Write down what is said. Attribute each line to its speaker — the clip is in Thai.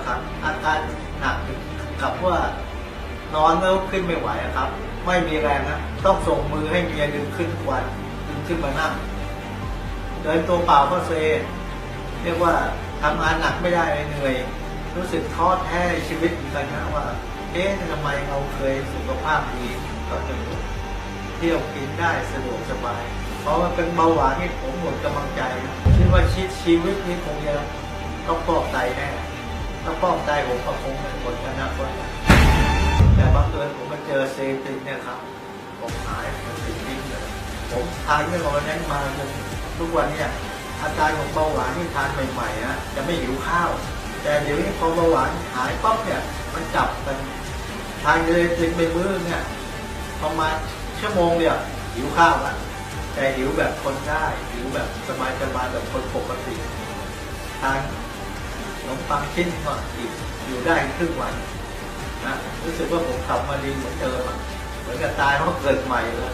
Speaker 1: นะครับ อาการหนักถึงกับว่านอนแล้วขึ้นไม่ไหวครับ ไม่มีแรงนะต้องส่งมือให้เมียดึงขึ้นทุกวันดึงขึ้นมานั่งเดินตัวเปล่าก็เซเรียกว่าทำงานหนักไม่ได้เหนื่อย รู้สึกท้อแท้ชีวิตเหมือนกันนะว่า เอ๊ะทำไมเราเคยสุขภาพดีก็จะเที่ยวกินได้สะดวกสบาย เพราะว่าเป็นเบาหวานนี่ผมหมดกำลังใจคิดว่าชีวิตนี้คงจะต้องฟอกไตแน่ ถ้าฟอกไตผมก็คงเป็นคนอนาคตแต่บังเอิญผมมาเจอเซติเนี่ยครับ ผมหายผมติดทิ้งเลยผมทานเรื่องของนั้นมาจนทุกวันเนี่ยอาการของเบาหวานที่ทานใหม่ๆนะจะไม่หิวข้าว แต่เดี๋ยวนี้พอเบาหวานหายปั๊บเนี่ยมันจับกันทานเลยจริงไปมื้อเนี่ยประมาณชั่วโมงเดียวหิวข้าวละแต่หิวแบบคนได้หิวแบบสบายๆแบบคนปกติทาน นมปังชิ้นก็อีกอยู่ได้ครึ่งวันนะรู้สึกว่าผมกลับมาดีเหมือนเดิมเหมือนกับตายเพราะเกิดใหม่เลย